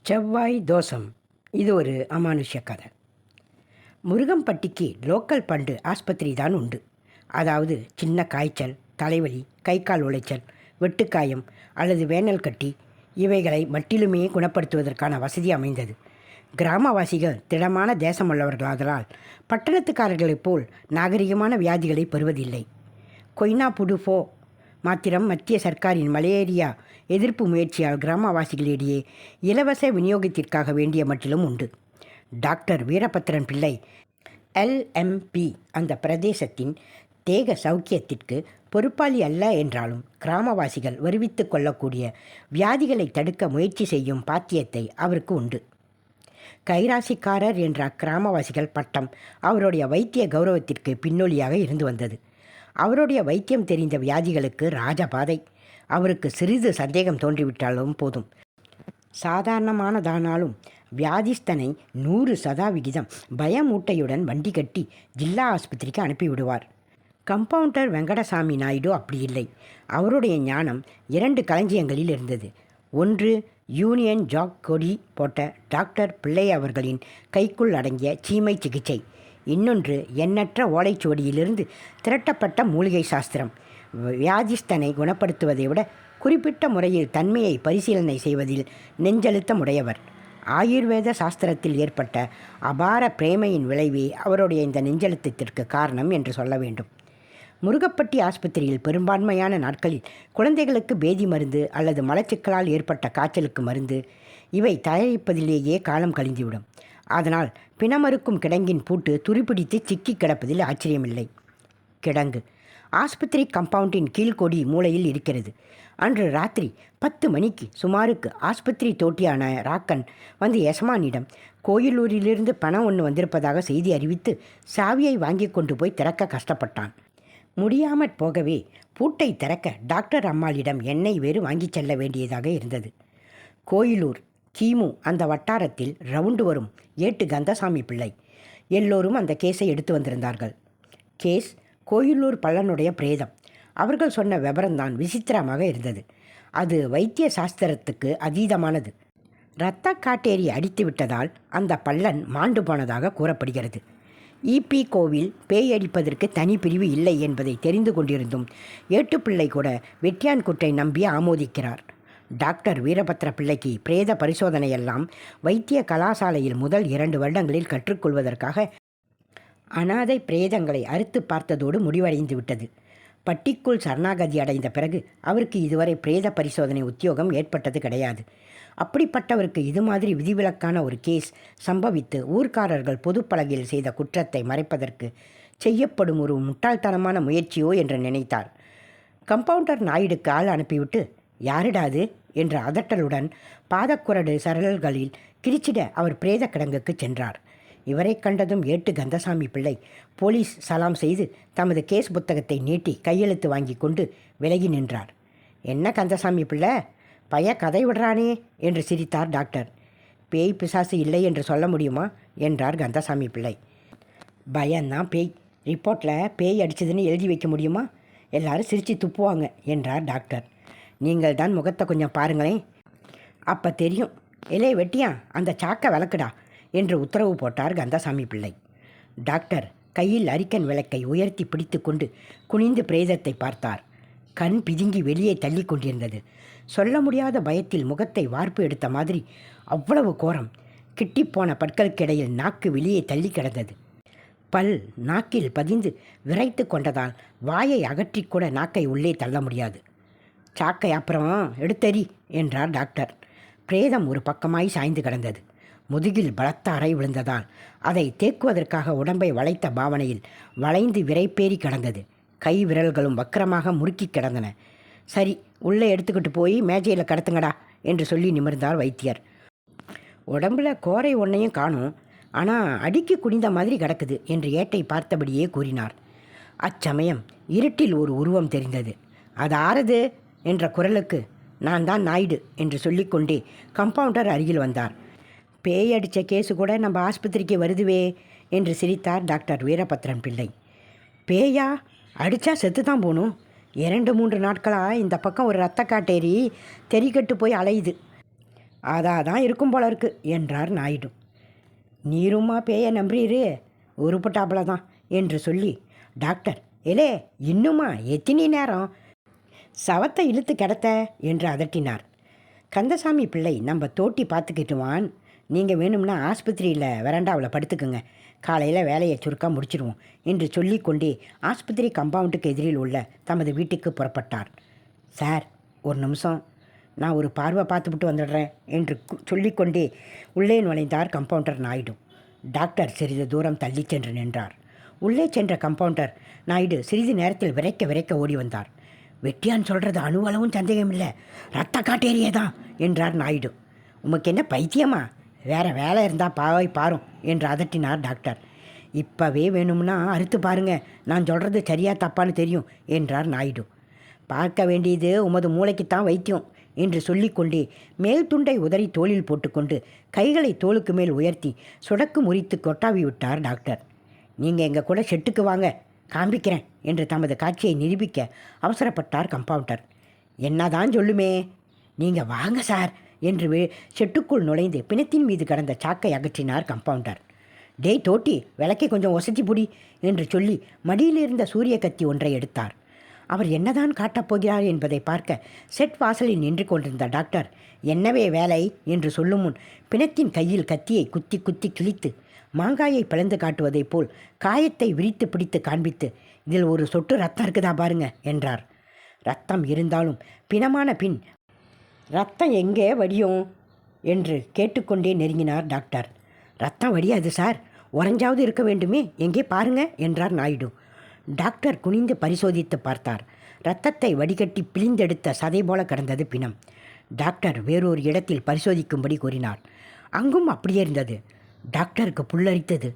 செவ்வாய் தோஷம். இது ஒரு அமானுஷ்ய கதை. முருகம்பட்டிக்கு லோக்கல் பண்டு ஆஸ்பத்திரி தான் உண்டு. அதாவது சின்ன காய்ச்சல் தலைவலி கை கால் உளைச்சல் வெட்டுக்காயம் அல்லது வேனல் கட்டி இவைகளை மட்டிலுமே குணப்படுத்துவதற்கான வசதி அமைந்தது. கிராமவாசிகள் திடமான தேசமுள்ளவர்களாதலால் பட்டணத்துக்காரர்களைப் போல் நாகரிகமான வியாதிகளை பெறுவதில்லை. கொய்னா புடுஃபோ மாத்திரம் மத்திய சர்க்காரின் மலேரியா எதிர்ப்பு முயற்சியால் கிராமவாசிகளிடையே இலவச விநியோகத்திற்காக வேண்டிய மட்டிலும் உண்டு. டாக்டர் வீரபத்திரன் பிள்ளை எல்எம்பி அந்த பிரதேசத்தின் தேக சௌக்கியத்திற்கு பொறுப்பாளி அல்ல என்றாலும் கிராமவாசிகள் வருவித்து கொள்ளக்கூடிய வியாதிகளை தடுக்க முயற்சி செய்யும் பாத்தியத்தை அவருக்கு உண்டு. கைராசிக்காரர் என்ற அக்கிராமவாசிகள் பட்டம் அவருடைய வைத்திய கௌரவத்திற்கு பின்னொலியாக இருந்து வந்தது. அவருடைய வைத்தியம் தெரிந்த வியாதிகளுக்கு ராஜபாதை. அவருக்கு சிறிது சந்தேகம் தோன்றிவிட்டாலும் போதும். சாதாரணமானதானாலும் வியாதிஸ்தனை நூறு சதாவிகிதம் பயமூட்டையுடன் வண்டி கட்டி ஜில்லா ஆஸ்பத்திரிக்கு அனுப்பிவிடுவார். கம்பவுண்டர் வெங்கடசாமி நாயுடு அப்படி இல்லை அவருடைய ஞானம் இரண்டு களஞ்சியங்களில் இருந்தது. ஒன்று யூனியன் ஜாக் கொடி போட்ட டாக்டர் பிள்ளை அவர்களின் கைக்குள் அடங்கிய சீமை சிகிச்சை. இன்னொன்று எண்ணற்ற ஓலைச்சுவடியிலிருந்து திரட்டப்பட்ட மூலிகை சாஸ்திரம். வியாதிஸ்தனை குணப்படுத்துவதை விட குறிப்பிட்ட முறையில் தன்மையை பரிசீலனை செய்வதில் நெஞ்செழுத்தம் உடையவர். ஆயுர்வேத சாஸ்திரத்தில் ஏற்பட்ட அபார பிரேமையின் விளைவே அவருடைய இந்த நெஞ்செழுத்தத்திற்கு காரணம் என்று சொல்ல வேண்டும். முருகப்பட்டி ஆஸ்பத்திரியில் பெரும்பான்மையான நாட்களில் குழந்தைகளுக்கு பேதி மருந்து அல்லது மலச்சிக்கலால் ஏற்பட்ட காய்ச்சலுக்கு மருந்து இவை தயாரிப்பதிலேயே காலம் கழிந்துவிடும். அதனால் பிணமறுக்கும் கிடங்கின் பூட்டு துருப்பிடித்து சிக்கி கிடப்பதில் ஆச்சரியமில்லை. கிடங்கு. ஆஸ்பத்திரி கம்பவுண்டின் கீழ்கொடி மூலையில் இருக்கிறது. அன்று ராத்திரி பத்து மணிக்கு சுமாருக்கு ஆஸ்பத்திரி தோட்டியான ராக்கன் வந்து எசமானிடம் கோயிலூரிலிருந்து பணம் ஒன்று வந்திருப்பதாக செய்தி அறிவித்து சாவியை வாங்கி கொண்டு போய் திறக்க கஷ்டப்பட்டான். முடியாமற் போகவே பூட்டை திறக்க டாக்டர் அம்மாளிடம் எண்ணெய் வேறு வாங்கிச் செல்ல வேண்டியதாக இருந்தது. கோயிலூர் கிமு அந்த வட்டாரத்தில் ரவுண்டு வரும் ஏட்டு கந்தசாமி பிள்ளை. எல்லோரும் அந்த கேஸை எடுத்து வந்திருந்தார்கள். கேஸ் கோயிலூர் பள்ளனுடைய பிரேதம். அவர்கள் சொன்ன விவரம்தான் விசித்திரமாக இருந்தது. அது வைத்திய சாஸ்திரத்துக்கு அதீதமானது. இரத்த காட்டேரி அடித்து விட்டதால் அந்த பள்ளன் மாண்டு போனதாக கூறப்படுகிறது. இபி கோவில் பேய் அடிப்பதற்கு தனி பிரிவு இல்லை என்பதை தெரிந்து கொண்டிருந்தும் ஏட்டுப்பிள்ளை கூட வெட்டியான்குட்டை நம்பி ஆமோதிக்கிறார். டாக்டர் வீரபத்திர பிள்ளைக்கு பிரேத பரிசோதனையெல்லாம் வைத்திய கலாசாலையில் முதல் இரண்டு வருடங்களில் கற்றுக்கொள்வதற்காக அனாதை பிரேதங்களை அறுத்து பார்த்ததோடு முடிவடைந்து விட்டது. பட்டிக்குள் சரணாகதி அடைந்த பிறகு அவருக்கு இதுவரை பிரேத பரிசோதனை உத்தியோகம் ஏற்பட்டது கிடையாது. அப்படிப்பட்டவருக்கு இது மாதிரி விதிவிலக்கான ஒரு கேஸ் சம்பவித்து ஊர்க்காரர்கள் பொதுப்பலகையில் செய்த குற்றத்தை மறைப்பதற்கு செய்யப்படும் ஒரு முட்டாள்தனமான முயற்சியோ என்று நினைத்தார். கம்பவுண்டர் நாயுடுக்கு ஆள் அனுப்பிவிட்டு யாரிடாது என்ற அதட்டலுடன் பாதக்குரடு சரல்களில் கிரிச்சிட அவர் பிரேத கிடங்குக்கு சென்றார். இவரை கண்டதும் ஏட்டு கந்தசாமி பிள்ளை. போலீஸ் சலாம் செய்து தமது கேஸ் புத்தகத்தை நீட்டி கையெழுத்து வாங்கி கொண்டு விலகி நின்றார். என்ன கந்தசாமி பிள்ளை? பைய கதை விடுறானே? என்று சிரித்தார் டாக்டர். பேய் பிசாசு இல்லை என்று சொல்ல முடியுமா? என்றார் கந்தசாமி பிள்ளை. பயந்தான் பேய். ரிப்போர்ட்டில் பேய் அடிச்சதுன்னு எழுதி வைக்க முடியுமா? எல்லாரும் சிரித்து துப்புவாங்க என்றார் டாக்டர். நீங்கள் தான் முகத்தை கொஞ்சம் பாருங்களேன். அப்போ தெரியும். இலே வெட்டியா? அந்த சாக்கை விளக்குடா என்று உத்தரவு போட்டார் கந்தசாமி பிள்ளை. டாக்டர் கையில் அரிக்கன் விளக்கை உயர்த்தி பிடித்து கொண்டு குனிந்து பிரேதத்தை பார்த்தார். கண் பிதுங்கி வெளியே தள்ளி கொண்டிருந்தது. சொல்ல முடியாத பயத்தில் முகத்தை வார்ப்பு எடுத்த மாதிரி அவ்வளவு கோரம் கிட்டிப்போன பற்களுக்கிடையில் நாக்கு வெளியே தள்ளி கிடந்தது. பல் நாக்கில் பதிந்து விரைத்து கொண்டதால் வாயை அகற்றிக்கூட நாக்கை உள்ளே தள்ள முடியாது. சாக்கை அப்புறம் எடுத்தறி என்றார் டாக்டர். பிரேதம் ஒரு பக்கமாய் சாய்ந்து கிடந்தது. முதுகில் பலத்த அறை விழுந்ததால் அதை தேக்குவதற்காக உடம்பை வளைத்த பாவனையில் வளைந்து விரைப்பேறி கிடந்தது. கை விரல்களும் வக்கரமாக முறுக்கி கிடந்தன. சரி உள்ளே எடுத்துக்கிட்டு போய் மேஜையில் கடத்துங்கடா என்று சொல்லி நிமிர்ந்தார் வைத்தியர். உடம்புல கோரை ஒன்றையும் காணும். ஆனால் அடிக்கி குனிந்த மாதிரி கிடக்குது என்று ஏட்டை பார்த்தபடியே கூறினார். அச்சமயம் இருட்டில் ஒரு உருவம் தெரிந்தது. அது ஆறுது? என்ற குரலுக்கு நான் தான் நாயுடு என்று சொல்லிக்கொண்டே கம்பவுண்டர் அருகில் வந்தார். பேய் அடித்த கேஸு கூட நம்ம ஆஸ்பத்திரிக்கு வருதுவே என்று சிரித்தார் டாக்டர் வீரபத்ரன் பிள்ளை. பேயா அடித்தா செத்து தான் போகணும் இரண்டு மூன்று நாட்களாக இந்த பக்கம் ஒரு ரத்த காட்டேரி தெறிக்கட்டு போய் அலையுது. அதான் தான் இருக்கும் போல இருக்கு என்றார் நாயுடு. நீருமா பேய நம்புறீரு? உருப்பட்டாப்புல தான் என்று சொல்லி டாக்டர் எலே இன்னுமா எத்தினி நேரம்? சவத்தை இழுத்து கிடத்த? என்று அதட்டினார். கந்தசாமி பிள்ளை நம்ம தோட்டி பார்த்துக்கிட்டுவான் நீங்கள் வேணும்னா ஆஸ்பத்திரியில் வராண்டாவில் படுத்துக்குங்க. காலையில் வேலையை சுருக்காக முடிச்சிடுவோம் என்று சொல்லிக்கொண்டே ஆஸ்பத்திரி கம்பவுண்டுக்கு எதிரில் உள்ள தமது வீட்டுக்கு புறப்பட்டார். சார் ஒரு நிமிஷம். நான் ஒரு பார்வை பார்த்துவிட்டு வந்துடுறேன் என்று சொல்லிக்கொண்டே உள்ளே நுழைந்தார் கம்பவுண்டர் நாயுடு. டாக்டர் சிறிது தூரம் தள்ளி சென்று நின்றார். உள்ளே சென்ற கம்பவுண்டர் நாயுடு சிறிது நேரத்தில் விரைக்க விரைக்க ஓடி வந்தார். வெட்டியான் சொல்கிறது அணுவளவும் சந்தேகம் இல்லை ரத்த காட்டேரியே தான் என்றார் நாயுடு. உமக்கு என்ன பைத்தியமா? வேற வேலை இருந்தால் பாவை பாரும் என்று அதட்டினார் டாக்டர். இப்போவே வேணும்னா அறுத்து பாருங்க நான் சொல்கிறது சரியா தப்பான்னு தெரியும் என்றார் நாயுடு. பார்க்க வேண்டியது உமது மூளைக்குத்தான் வைத்தியம் என்று சொல்லிக்கொண்டே மேல் துண்டை உதறி தோளில் போட்டுக்கொண்டு கைகளை தோளுக்கு மேல் உயர்த்தி சுடக்கு முறித்து கொட்டாவி விட்டார் டாக்டர். நீங்கள் எங்கள் கூட செட்டுக்கு வாங்க காண்பிக்கிறேன் என்று தமது காட்சியை நிரூபிக்க அவசரப்பட்டார் கம்பவுண்டர். என்னதான் சொல்லுமே நீங்கள் வாங்க சார் என்று செட்டுக்குள் நுழைந்து பிணத்தின் மீது கடந்த சாக்கை அகற்றினார் கம்பவுண்டர் டேய் தோட்டி விளக்கை கொஞ்சம் ஒசத்தி புடி என்று சொல்லி மடியில் இருந்த சூரிய கத்தி ஒன்றை எடுத்தார். அவர் என்னதான் காட்டப் போகிறார் என்பதை பார்க்க செட் வாசலில் நின்று கொண்டிருந்த டாக்டர் என்னவே வேலை? என்று சொல்லும் முன் பிணத்தின் கையில் கத்தியை குத்தி குத்தி கிழித்து மாங்காயை பிளந்து காட்டுவதைப் போல் காயத்தை விரித்து பிடித்து காண்பித்து இதில் ஒரு சொட்டு ரத்தம் இருக்குதா பாருங்க என்றார். ரத்தம் இருந்தாலும் பிணமான பின் ரத்தம் எங்கே வடியும்? என்று கேட்டுக்கொண்டே நெருங்கினார் டாக்டர். ரத்தம் வடியாது சார். உறைஞ்சாவது இருக்க வேண்டுமே. எங்கே பாருங்க என்றார் நாயுடு. டாக்டர் குனிந்து பரிசோதித்து பார்த்தார். ரத்தத்தை வடிகட்டி பிழிந்தெடுத்த சதை போல கிடந்தது பிணம். டாக்டர் வேறொரு இடத்தில் பரிசோதிக்கும்படி கூறினார். அங்கும் அப்படியே இருந்தது. டாக்டருக்கு புல்லரித்தது.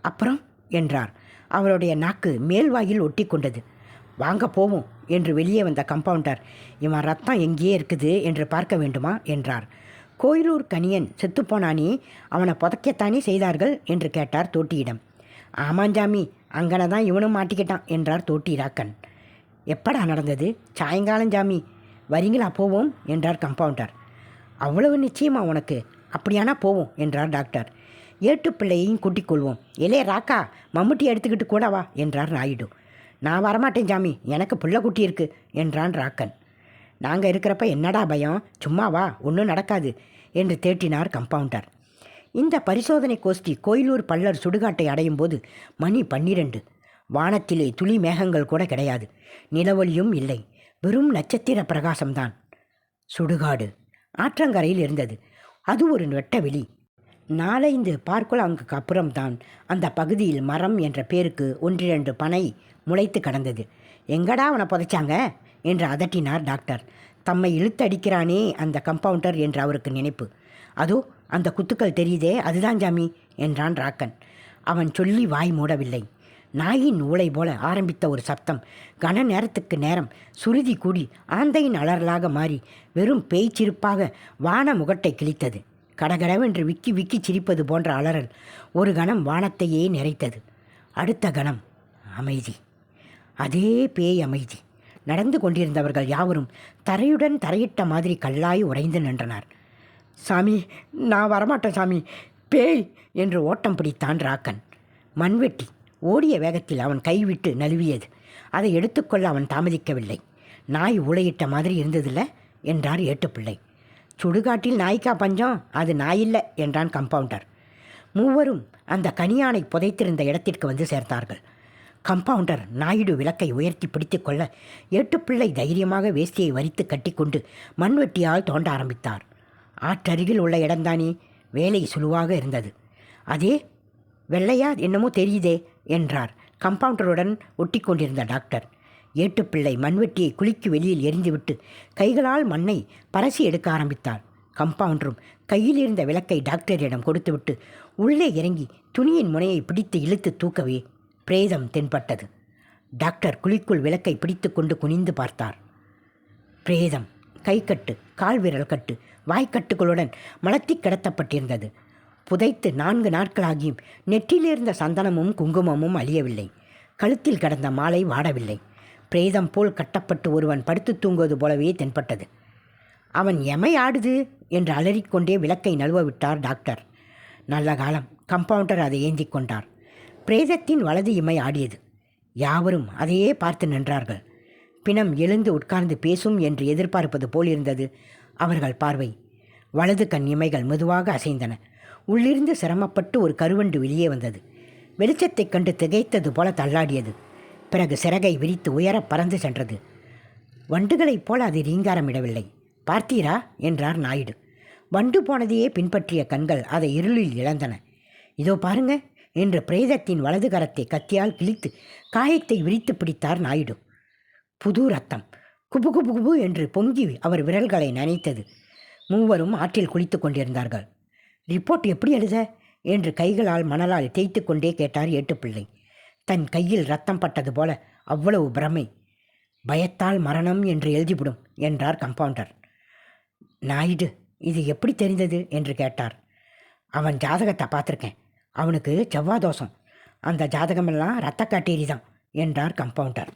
அப்புறம்? என்றார். அவருடைய நாக்கு மேல்வாயில் ஒட்டி கொண்டது வாங்க போவோம் என்று வெளியே வந்த கம்பவுண்டர். இவன் ரத்தம் எங்கேயே இருக்குது என்று பார்க்க வேண்டுமா என்றார். கோயிலூர் கனியன் செத்துப்போனானே அவனை புதைக்கத்தானே செய்தார்கள்? என்று கேட்டார் தோட்டியிடம். ஆமாஞ்சாமி அங்கன தான் இவனும் மாட்டிக்கிட்டான் என்றார் தோட்டி ராக்கன். எப்படா நடந்தது? சாயங்காலம் ஜாமி. வரீங்களா? போவோம் என்றார் கம்பவுண்டர். அவ்வளவு நிச்சயமா உனக்கு. அப்படியானா போவோம் என்றார் டாக்டர். ஏட்டு பிள்ளையையும் கூட்டிக் கொள்வோம். இளைய ராக்கா மம்முட்டி எடுத்துக்கிட்டு கூட வா என்றார் நாயுடு நான் வரமாட்டேன் ஜாமி. எனக்கு புள்ள குட்டி இருக்கு என்றான் ராக்கன். நாங்கள் இருக்கிறப்ப என்னடா பயம்? சும்மா வா ஒன்றும் நடக்காது என்று தேட்டினார் கம்பவுண்டர். இந்த பரிசோதனை கோஷ்டி கோயிலூர் பள்ளர் சுடுகாட்டை அடையும் போது மணி பன்னிரண்டு. வானத்திலே துளி மேகங்கள் கூட கிடையாது. நிலவொளியும் இல்லை. வெறும் நட்சத்திர பிரகாசம்தான். சுடுகாடு. ஆற்றங்கரையில் இருந்தது. அது ஒரு வெட்ட வெளி. நாலைந்து பார்க்குலாங்குக்கு அப்புறம்தான் அந்த பகுதியில் மரம் என்ற பேருக்கு ஒன்றிரண்டு பனை முளைத்து கடந்தது. எங்கடா அவனை புதைச்சாங்க? என்று அதட்டினார் டாக்டர். தம்மை இழுத்தடிக்கிறானே அந்த கம்பவுண்டர் என்று அவருக்கு நினைப்பு. அதோ அந்த குத்துக்கள் தெரியுதே அதுதான் ஜாமி என்றான் ராக்கன். அவன் சொல்லி வாய் மூடவில்லை. நாயின் ஊளை போல ஆரம்பித்த ஒரு சப்தம் கன நேரத்துக்கு நேரம் சுருதி கூடி ஆந்தையின் அலறலாக மாறி வெறும் பேய்ச்சிருப்பாக வான முகட்டை கிழித்தது. கடகடவென்று விக்கி விக்கி சிரிப்பது போன்ற அலறல் ஒரு கணம் வானத்தையே நிறைத்தது. அடுத்த கணம் அமைதி. அதே பேய் அமைதி. நடந்து கொண்டிருந்தவர்கள் யாவரும் தரையுடன் தரையிட்ட மாதிரி கல்லாய் உறைந்து நின்றனர். சாமி நான் வரமாட்டேன் சாமி. பேய்! என்று ஓட்டம் பிடித்தான் ராக்கன். மண்வெட்டி ஓடிய வேகத்தில் அவன் கைவிட்டு நழுவியது. அதை எடுத்துக்கொள்ள அவன் தாமதிக்கவில்லை. நாய் உளையிட்ட மாதிரி இருந்ததில்ல என்றார் ஏட்டுப்பிள்ளை. சுடுகாட்டில் நாய்க்கா பஞ்சம்? அது நாயில்லை என்றான் கம்பவுண்டர். மூவரும் அந்த கனியானை புதைத்திருந்த இடத்திற்கு வந்து சேர்த்தார்கள். கம்பவுண்டர் நாயுடு விளக்கை உயர்த்தி பிடித்துக்கொள்ள ஏட்டுப்பிள்ளை தைரியமாக வேஷ்டியை வரித்து கட்டிக்கொண்டு மண்வெட்டியால் தோண்ட ஆரம்பித்தார். ஆற்றருகில் உள்ள இடம்தானே வேலை சுழுவாக இருந்தது. அதே வெள்ளையா என்னமோ தெரியுதே என்றார் கம்பவுண்டருடன் ஒட்டி கொண்டிருந்த டாக்டர் ஏட்டுப்பிள்ளை மண்வெட்டியை குளிக்கு வெளியில் எரிந்துவிட்டு கைகளால் மண்ணை பரசி எடுக்க ஆரம்பித்தார். கம்பவுண்டரும் கையில் இருந்த விளக்கை டாக்டரிடம் கொடுத்துவிட்டு உள்ளே இறங்கி துணியின் முனையை பிடித்து இழுத்து தூக்கவே பிரேதம் தென்பட்டது. டாக்டர் குழிக்குள் விளக்கை பிடித்து கொண்டு குனிந்து பார்த்தார். பிரேதம் கைக்கட்டு கால் விரல் கட்டு வாய்க்கட்டுகளுடன் மலத்தி கிடத்தப்பட்டிருந்தது. புதைத்து நான்கு நாட்களாகியும் நெற்றிலிருந்த சந்தனமும் குங்குமமும் அழியவில்லை. கழுத்தில் கடந்த மாலை வாடவில்லை. பிரேதம் போல் கட்டப்பட்டு ஒருவன் படுத்து தூங்குவது போலவே தென்பட்டது. அவன் எமை ஆடுது? என்று அலறிக்கொண்டே விளக்கை நழுவ விட்டார் டாக்டர். நல்ல காலம். கம்பவுண்டர் அதை ஏந்திக் கொண்டார். பிரேதத்தின் வலது இமை ஆடியது. யாவரும் அதையே பார்த்து நின்றார்கள். பிணம் எழுந்து உட்கார்ந்து பேசும் என்று எதிர்பார்ப்பது போலிருந்தது அவர்கள் பார்வை. வலது கண் இமைகள் மெதுவாக அசைந்தன. உள்ளிருந்து சிரமப்பட்டு ஒரு கருவண்டு வெளியே வந்தது. வெளிச்சத்தைக் கண்டு திகைத்தது போல தள்ளாடியது. பிறகு சிறகை விரித்து உயர பறந்து சென்றது. வண்டுகளைப் போல அது ரீங்காரமிடவில்லை. பார்த்தீரா? என்றார் நாயுடு. வண்டு போனதையே பின்பற்றிய கண்கள் அதை இருளில் இழந்தன. இதோ பாருங்க என்று பிரேதத்தின் வலது கரத்தை கத்தியால் கிழித்து காயத்தை விரித்து பிடித்தார் நாயுடு. புது ரத்தம். குபு குபு குபு என்று பொங்கி அவர் விரல்களை நனைத்தது. மூவரும் ஆற்றில் குளித்துக் கொண்டிருந்தார்கள். ரிப்போர்ட் எப்படி எழுத? என்று கைகளால் மணலால் தேய்த்து கொண்டே கேட்டார் ஏட்டுப்பிள்ளை. தன் கையில் ரத்தம் பட்டது போல அவ்வளவு பிரமை. பயத்தால் மரணம் என்று எழுதிவிடும் என்றார் கம்பவுண்டர். நாயுடு இது எப்படி தெரிந்தது? என்று கேட்டார். அவன் ஜாதகத்தை பார்த்துருக்கேன். அவனுக்கு செவ்வாதோஷம் அந்த ஜாதகமெல்லாம் ரத்த காட்டேரி தான் என்றார் கம்பவுண்டர்